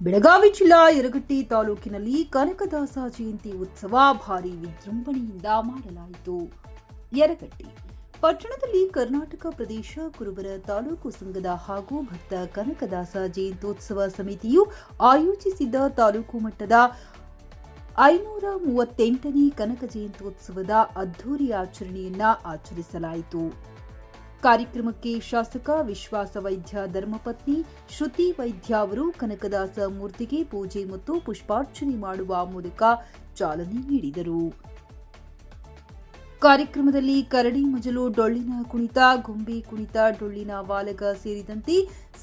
ಬೆಳಗಾವಿ ಜಿಲ್ಲಾ ಯರಗಟ್ಟಿ ತಾಲೂಕಿನಲ್ಲಿ ಕನಕದಾಸ ಜಯಂತಿ ಉತ್ಸವ ಭಾರಿ ವಿಜೃಂಭಣೆಯಿಂದ ಮಾಡಲಾಯಿತು. ಯರಗಟ್ಟಿ, ಪಟ್ಟಣದಲ್ಲಿ ಕರ್ನಾಟಕ ಪ್ರದೇಶ, ಕುರುಬರ ತಾಲೂಕು ಸಂಘದ ಹಾಗೂ ಭಕ್ತ ಕನಕದಾಸ ಜಯಂತ್ಯೋತ್ಸವ ಸಮಿತಿಯು ಆಯೋಜಿಸಿದ್ದ ತಾಲೂಕು ಮಟ್ಟದ ಐನೂರ ಮೂವತ್ತೆಂಟನೇ ಕನಕ ಜಯಂತ್ಯೋತ್ಸವದ ಅದ್ಧೂರಿ ಆಚರಣೆಯನ್ನ ಆಚರಿಸಲಾಯಿತು. ಕಾರ್ಯಕ್ರಮಕ್ಕೆ ಶಾಸಕ, ವಿಶ್ವಾಸ ವೈದ್ಯ, ಧರ್ಮಪತ್ನಿ ಶ್ರುತಿ ವೈದ್ಯ ಅವರು ಕನಕದಾಸ ಮೂರ್ತಿಗೆ ಪೂಜೆ ಮತ್ತು ಪುಷ್ಪಾರ್ಚನೆ ಮಾಡುವ ಮೂಲಕ ಚಾಲನೆ ನೀಡಿದರು. ಕಾರ್ಯಕ್ರಮದಲ್ಲಿ ಕರಡಿ ಮಜಲು, ಡೊಳ್ಳಿನ ಕುಣಿತ, ಗೊಂಬೆ ಕುಣಿತ, ಡೊಳ್ಳಿನ ವಾಲಗ ಸೇರಿದಂತೆ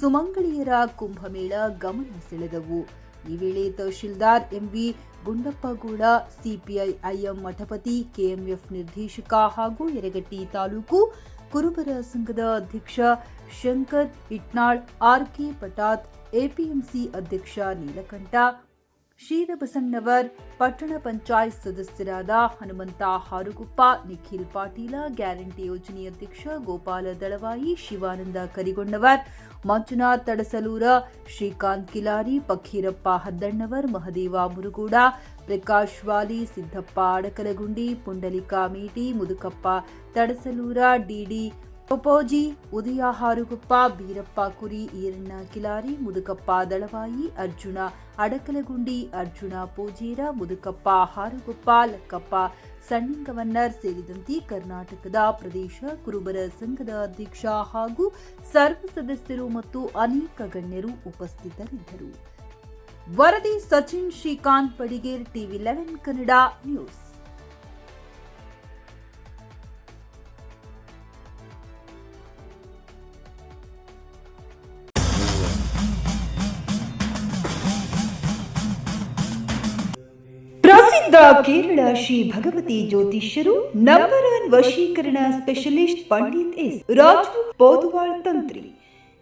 ಸುಮಂಗಳಿಯರ ಕುಂಭಮೇಳ ಗಮನ ಸೆಳೆದವು. ಈ ವೇಳೆ tahsildar MV Gundappagowda, CPI IM Mathapati KMF ನಿರ್ದೇಶಕ ಹಾಗೂ ಯರಗಟ್ಟಿ ತಾಲೂಕು ಕುರುಬರ ಸಂಘದ ಅಧ್ಯಕ್ಷ ಶಂಕರ್ ಇಟ್ನಾಳ್ ಆರ್ಕೆ ಪಟಾತ್ ಎಪಿಎಂಸಿ ಅಧ್ಯಕ್ಷ ನೀಲಕಂಠ ಶ್ರೀರಬಸಣ್ಣವರ್, ಪಟ್ಟಣ ಪಂಚಾಯತ್ ಸದಸ್ಯರಾದ ಹನುಮಂತ ಹಾರುಗುಪ್ಪ, ನಿಖಿಲ್ ಪಾಟೀಲ, ಗ್ಯಾರಂಟಿ ಯೋಜನೆ ಅಧ್ಯಕ್ಷ ಗೋಪಾಲ ದಳವಾಯಿ, ಶಿವಾನಂದ ಕರಿಗೊಂಡವರ್, ಮಂಜುನಾಥ್ ತಡಸಲೂರ, ಶ್ರೀಕಾಂತ್ ಕಿಲಾರಿ ಪಕ್ಕೀರಪ್ಪ ಹದ್ದಣ್ಣವರ್, ಮಹದೇವ ಮುರುಗೂಡ, ಪ್ರಕಾಶ್ ವಾಲಿ, ಸಿದ್ದಪ್ಪ ಅಡಕಲಗುಂಡಿ, ಪುಂಡಲಿಕಾ ಮೇಟಿ, ಮುದುಕಪ್ಪ ತಡಸಲೂರ ಡಿಡಿ ಪೊಪೋಜಿ ಉದಯ ಹಾರುಗುಪ್ಪ ಬೀರಪ್ಪ ಕುರಿ, ಈರಣ್ಣ ಕಿಲಾರಿ, ಮುದುಕಪ್ಪ ದಳವಾಯಿ, ಅರ್ಜುನ ಅಡಕಲಗುಂಡಿ, ಅರ್ಜುನ ಪೂಜೇರ, ಮುದುಕಪ್ಪ ಹಾರುಗುಪ್ಪ, ಲಕ್ಕಪ್ಪ ಸಣ್ಣಿಂಗವನ್ನರ್ ಸೇರಿದಂತೆ ಕರ್ನಾಟಕದ ಪ್ರದೇಶ, ಕುರುಬರ ಸಂಘದ ಅಧ್ಯಕ್ಷ ಹಾಗೂ ಸರ್ವ ಸದಸ್ಯರು ಮತ್ತು ಅನೇಕ ಗಣ್ಯರು ಉಪಸ್ಥಿತರಿದ್ದರು. ವರದಿ Sachin Srikanth Padiger TV eleven Kannada news. ಪ್ರಸಿದ್ಧ ಕೇರಳ ಶ್ರೀ ಭಗವತಿ ಜ್ಯೋತಿಷ್ಯರು ನಂಬರ್ ಒನ್ ವಶೀಕರಣ ಸ್ಪೆಷಲಿಸ್ಟ್ ಪಂಡಿತ್ ಎಸ್. ರಾಜು ಪೋದುವಾಳ್ ತಂತ್ರಿ.